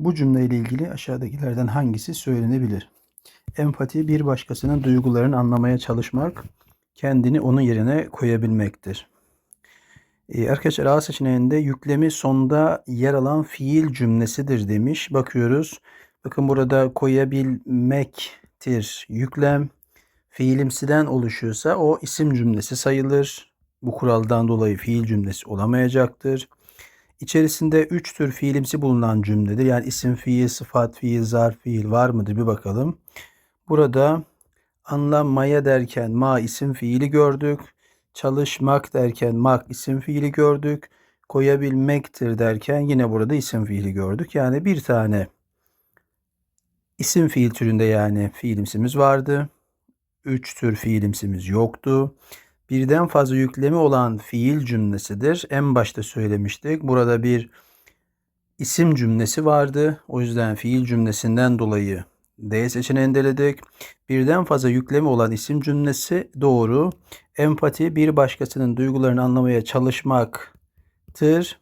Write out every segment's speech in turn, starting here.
Bu cümleyle ilgili aşağıdakilerden hangisi söylenebilir? Empati bir başkasının duygularını anlamaya çalışmak, kendini onun yerine koyabilmektir. Ee, arkadaşlar A seçeneğinde yüklemi sonda yer alan fiil cümlesidir demiş. Bakıyoruz. Bakın burada koyabilmektir yüklem. Fiilimsiden oluşuyorsa o isim cümlesi sayılır. Bu kuraldan dolayı fiil cümlesi olamayacaktır. İçerisinde üç tür fiilimsi bulunan cümledir. Yani isim fiil, sıfat fiil, zarf fiil var mıdır bir bakalım. Burada anlamaya derken ma isim fiili gördük. Çalışmak derken mak isim fiili gördük. Koyabilmektir derken yine burada isim fiili gördük. Yani bir tane isim fiil türünde yani fiilimsimiz vardı. Üç tür fiilimsimiz yoktu birden fazla yüklemi olan fiil cümlesidir. En başta söylemiştik. Burada bir isim cümlesi vardı. O yüzden fiil cümlesinden dolayı D seçeneğini eledik. Birden fazla yüklemi olan isim cümlesi doğru. Empati bir başkasının duygularını anlamaya çalışmaktır.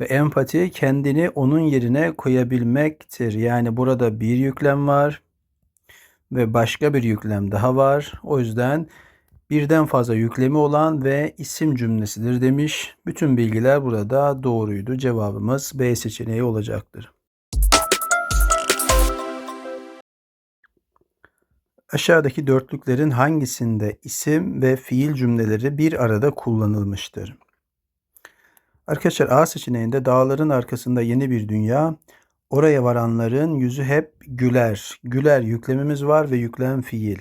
Ve empati kendini onun yerine koyabilmektir. Yani burada bir yüklem var ve başka bir yüklem daha var. O yüzden birden fazla yüklemi olan ve isim cümlesidir demiş. Bütün bilgiler burada doğruydu. Cevabımız B seçeneği olacaktır. Aşağıdaki dörtlüklerin hangisinde isim ve fiil cümleleri bir arada kullanılmıştır? Arkadaşlar A seçeneğinde dağların arkasında yeni bir dünya, oraya varanların yüzü hep güler. Güler yüklemimiz var ve yüklem fiil.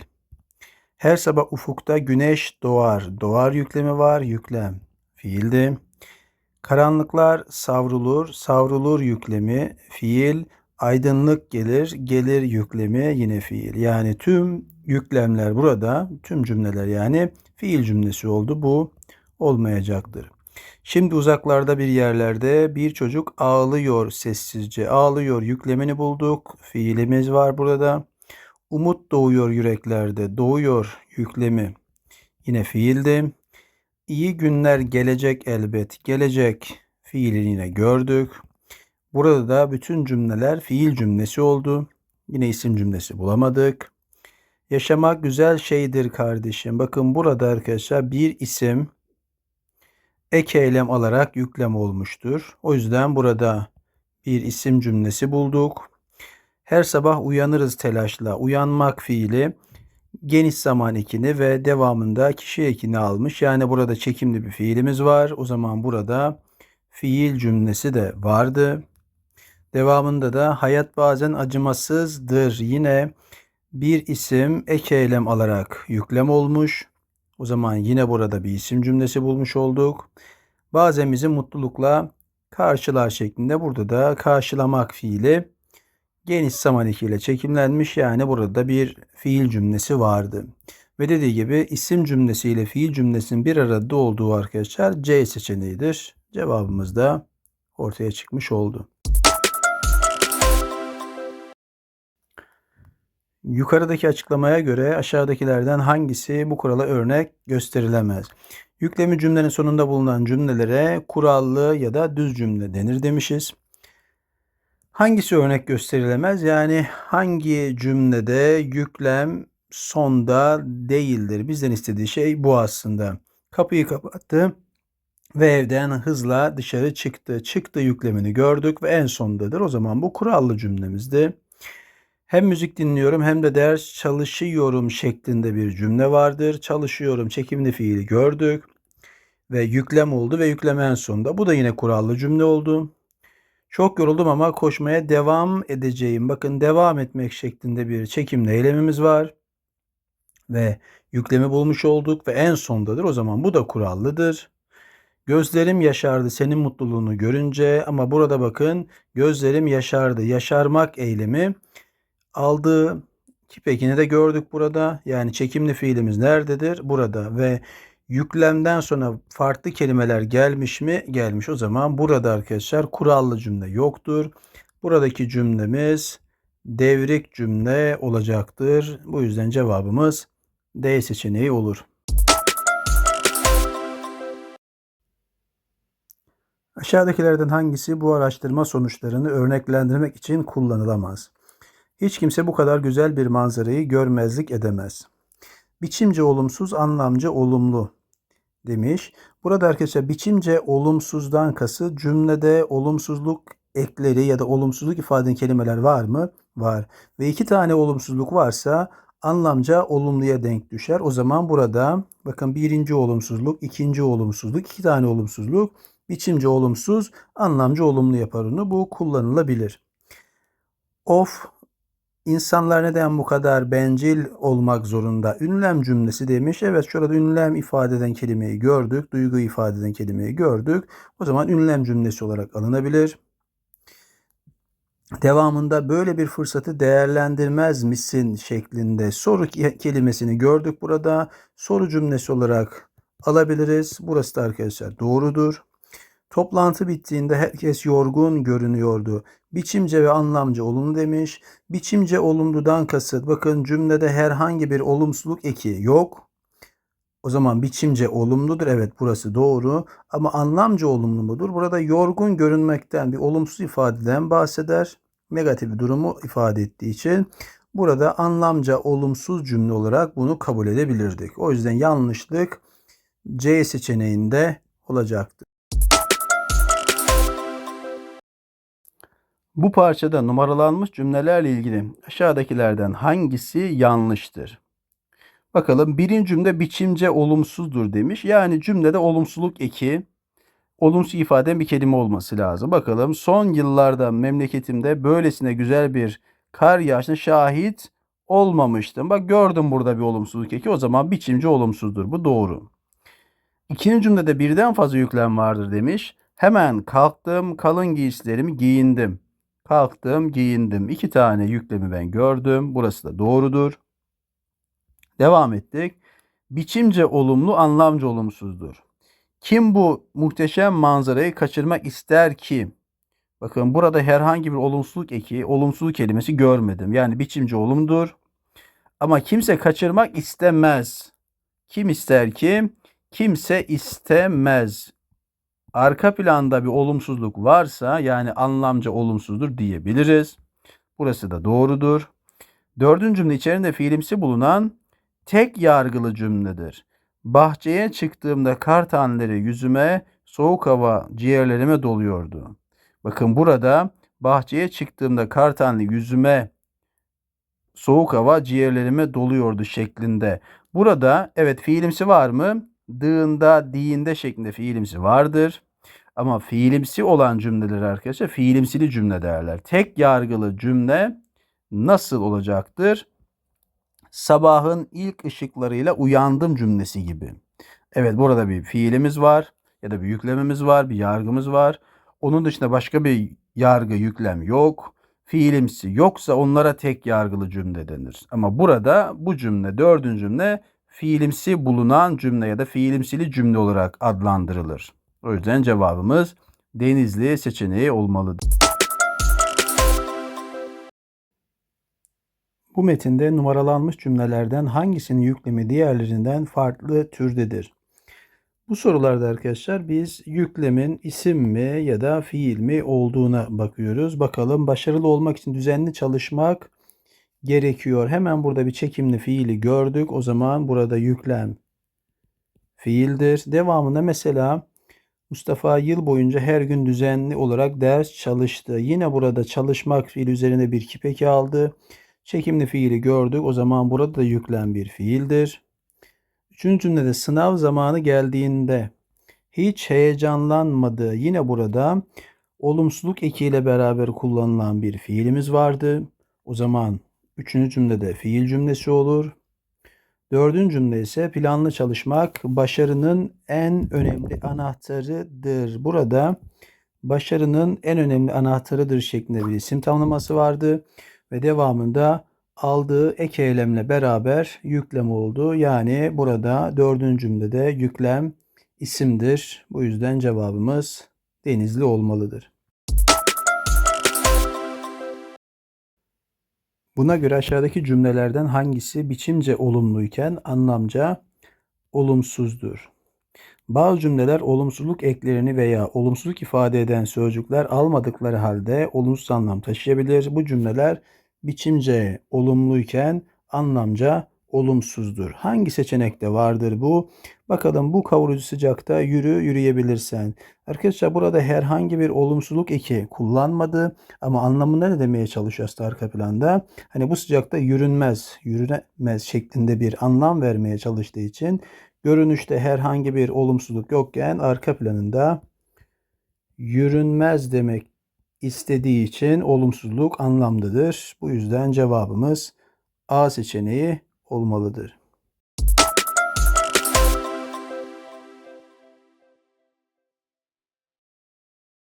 Her sabah ufukta güneş doğar. Doğar yüklemi var. Yüklem fiildi. Karanlıklar savrulur. Savrulur yüklemi fiil. Aydınlık gelir. Gelir yüklemi yine fiil. Yani tüm yüklemler burada. Tüm cümleler yani fiil cümlesi oldu. Bu olmayacaktır. Şimdi uzaklarda bir yerlerde bir çocuk ağlıyor sessizce. Ağlıyor yüklemini bulduk. Fiilimiz var burada. Umut doğuyor yüreklerde. Doğuyor yüklemi. Yine fiildi. İyi günler gelecek elbet. Gelecek fiilini yine gördük. Burada da bütün cümleler fiil cümlesi oldu. Yine isim cümlesi bulamadık. Yaşamak güzel şeydir kardeşim. Bakın burada arkadaşlar bir isim ek eylem alarak yüklem olmuştur. O yüzden burada bir isim cümlesi bulduk. Her sabah uyanırız telaşla. Uyanmak fiili geniş zaman ekini ve devamında kişi ekini almış. Yani burada çekimli bir fiilimiz var. O zaman burada fiil cümlesi de vardı. Devamında da hayat bazen acımasızdır. Yine bir isim ek eylem alarak yüklem olmuş. O zaman yine burada bir isim cümlesi bulmuş olduk. Bazen bizi mutlulukla karşılar şeklinde burada da karşılamak fiili geniş zaman ekiyle çekimlenmiş. Yani burada bir fiil cümlesi vardı. Ve dediği gibi isim cümlesiyle fiil cümlesinin bir arada olduğu arkadaşlar C seçeneğidir. Cevabımız da ortaya çıkmış oldu. Yukarıdaki açıklamaya göre aşağıdakilerden hangisi bu kurala örnek gösterilemez? Yüklemi cümlenin sonunda bulunan cümlelere kurallı ya da düz cümle denir demişiz. Hangisi örnek gösterilemez? Yani hangi cümlede yüklem sonda değildir? Bizden istediği şey bu aslında. Kapıyı kapattı ve evden hızla dışarı çıktı. Çıktı yüklemini gördük ve en sondadır. O zaman bu kurallı cümlemizdi. Hem müzik dinliyorum hem de ders çalışıyorum şeklinde bir cümle vardır. Çalışıyorum çekimli fiili gördük ve yüklem oldu ve yükleme en sonunda. Bu da yine kurallı cümle oldu. Çok yoruldum ama koşmaya devam edeceğim. Bakın devam etmek şeklinde bir çekimli eylemimiz var. Ve yüklemi bulmuş olduk ve en sondadır. O zaman bu da kurallıdır. Gözlerim yaşardı senin mutluluğunu görünce ama burada bakın gözlerim yaşardı. Yaşarmak eylemi aldığı kipekini de gördük burada. Yani çekimli fiilimiz nerededir? Burada ve yüklemden sonra farklı kelimeler gelmiş mi? Gelmiş. O zaman burada arkadaşlar kurallı cümle yoktur. Buradaki cümlemiz devrik cümle olacaktır. Bu yüzden cevabımız D seçeneği olur. Aşağıdakilerden hangisi bu araştırma sonuçlarını örneklendirmek için kullanılamaz? Hiç kimse bu kadar güzel bir manzarayı görmezlik edemez. Biçimce olumsuz, anlamca olumlu demiş. Burada arkadaşlar biçimce olumsuzdan kası cümlede olumsuzluk ekleri ya da olumsuzluk ifade eden kelimeler var mı? Var. Ve iki tane olumsuzluk varsa anlamca olumluya denk düşer. O zaman burada bakın birinci olumsuzluk, ikinci olumsuzluk, iki tane olumsuzluk biçimce olumsuz, anlamca olumlu yapar onu. Bu kullanılabilir. Of İnsanlar neden bu kadar bencil olmak zorunda? Ünlem cümlesi demiş. Evet şurada ünlem ifade eden kelimeyi gördük. Duygu ifade eden kelimeyi gördük. O zaman ünlem cümlesi olarak alınabilir. Devamında böyle bir fırsatı değerlendirmez misin şeklinde soru kelimesini gördük burada. Soru cümlesi olarak alabiliriz. Burası da arkadaşlar doğrudur. Toplantı bittiğinde herkes yorgun görünüyordu. Biçimce ve anlamca olumlu demiş. Biçimce olumludan kasıt. Bakın cümlede herhangi bir olumsuzluk eki yok. O zaman biçimce olumludur. Evet burası doğru. Ama anlamca olumlu mudur? Burada yorgun görünmekten bir olumsuz ifadeden bahseder. Negatif bir durumu ifade ettiği için burada anlamca olumsuz cümle olarak bunu kabul edebilirdik. O yüzden yanlışlık C seçeneğinde olacaktır. Bu parçada numaralanmış cümlelerle ilgili aşağıdakilerden hangisi yanlıştır? Bakalım birinci cümle biçimce olumsuzdur demiş. Yani cümlede olumsuzluk eki, olumsuz ifade bir kelime olması lazım. Bakalım son yıllarda memleketimde böylesine güzel bir kar yağışına şahit olmamıştım. Bak gördüm burada bir olumsuzluk eki. O zaman biçimce olumsuzdur. Bu doğru. İkinci cümlede birden fazla yüklem vardır demiş. Hemen kalktım, kalın giysilerimi giyindim. Kalktım, giyindim. İki tane yüklemi ben gördüm. Burası da doğrudur. Devam ettik. Biçimce olumlu, anlamca olumsuzdur. Kim bu muhteşem manzarayı kaçırmak ister ki? Bakın burada herhangi bir olumsuzluk eki, olumsuzluk kelimesi görmedim. Yani biçimce olumdur. Ama kimse kaçırmak istemez. Kim ister ki? Kimse istemez arka planda bir olumsuzluk varsa yani anlamca olumsuzdur diyebiliriz. Burası da doğrudur. Dördüncü cümle içerisinde fiilimsi bulunan tek yargılı cümledir. Bahçeye çıktığımda kar taneleri yüzüme, soğuk hava ciğerlerime doluyordu. Bakın burada bahçeye çıktığımda kar taneleri yüzüme, soğuk hava ciğerlerime doluyordu şeklinde. Burada evet fiilimsi var mı? Dığında, diğinde şeklinde fiilimsi vardır. Ama fiilimsi olan cümleler arkadaşlar fiilimsili cümle derler. Tek yargılı cümle nasıl olacaktır? Sabahın ilk ışıklarıyla uyandım cümlesi gibi. Evet burada bir fiilimiz var ya da bir yüklememiz var, bir yargımız var. Onun dışında başka bir yargı, yüklem yok. Fiilimsi yoksa onlara tek yargılı cümle denir. Ama burada bu cümle, dördüncü cümle fiilimsi bulunan cümle ya da fiilimsili cümle olarak adlandırılır. O yüzden cevabımız Denizli seçeneği olmalıdır. Bu metinde numaralanmış cümlelerden hangisinin yüklemi diğerlerinden farklı türdedir? Bu sorularda arkadaşlar biz yüklemin isim mi ya da fiil mi olduğuna bakıyoruz. Bakalım başarılı olmak için düzenli çalışmak gerekiyor. Hemen burada bir çekimli fiili gördük. O zaman burada yüklem fiildir. Devamında mesela Mustafa yıl boyunca her gün düzenli olarak ders çalıştı. Yine burada çalışmak fiil üzerine bir kipeki aldı. Çekimli fiili gördük. O zaman burada da yüklem bir fiildir. Üçüncü cümlede sınav zamanı geldiğinde hiç heyecanlanmadı. Yine burada olumsuzluk ekiyle beraber kullanılan bir fiilimiz vardı. O zaman üçüncü cümlede fiil cümlesi olur. Dördüncü cümle ise planlı çalışmak başarının en önemli anahtarıdır. Burada başarının en önemli anahtarıdır şeklinde bir isim tamlaması vardı. Ve devamında aldığı ek eylemle beraber yüklem oldu. Yani burada dördüncü cümlede yüklem isimdir. Bu yüzden cevabımız Denizli olmalıdır. Buna göre aşağıdaki cümlelerden hangisi biçimce olumluyken anlamca olumsuzdur? Bazı cümleler olumsuzluk eklerini veya olumsuzluk ifade eden sözcükler almadıkları halde olumsuz anlam taşıyabilir. Bu cümleler biçimce olumluyken anlamca olumsuzdur. Hangi seçenekte vardır bu? Bakalım bu kavurucu sıcakta yürü yürüyebilirsen. Arkadaşlar burada herhangi bir olumsuzluk eki kullanmadı ama anlamında ne demeye çalışıyor aslında arka planda? Hani bu sıcakta yürünmez, yürünemez şeklinde bir anlam vermeye çalıştığı için görünüşte herhangi bir olumsuzluk yokken arka planında yürünmez demek istediği için olumsuzluk anlamlıdır. Bu yüzden cevabımız A seçeneği olmalıdır.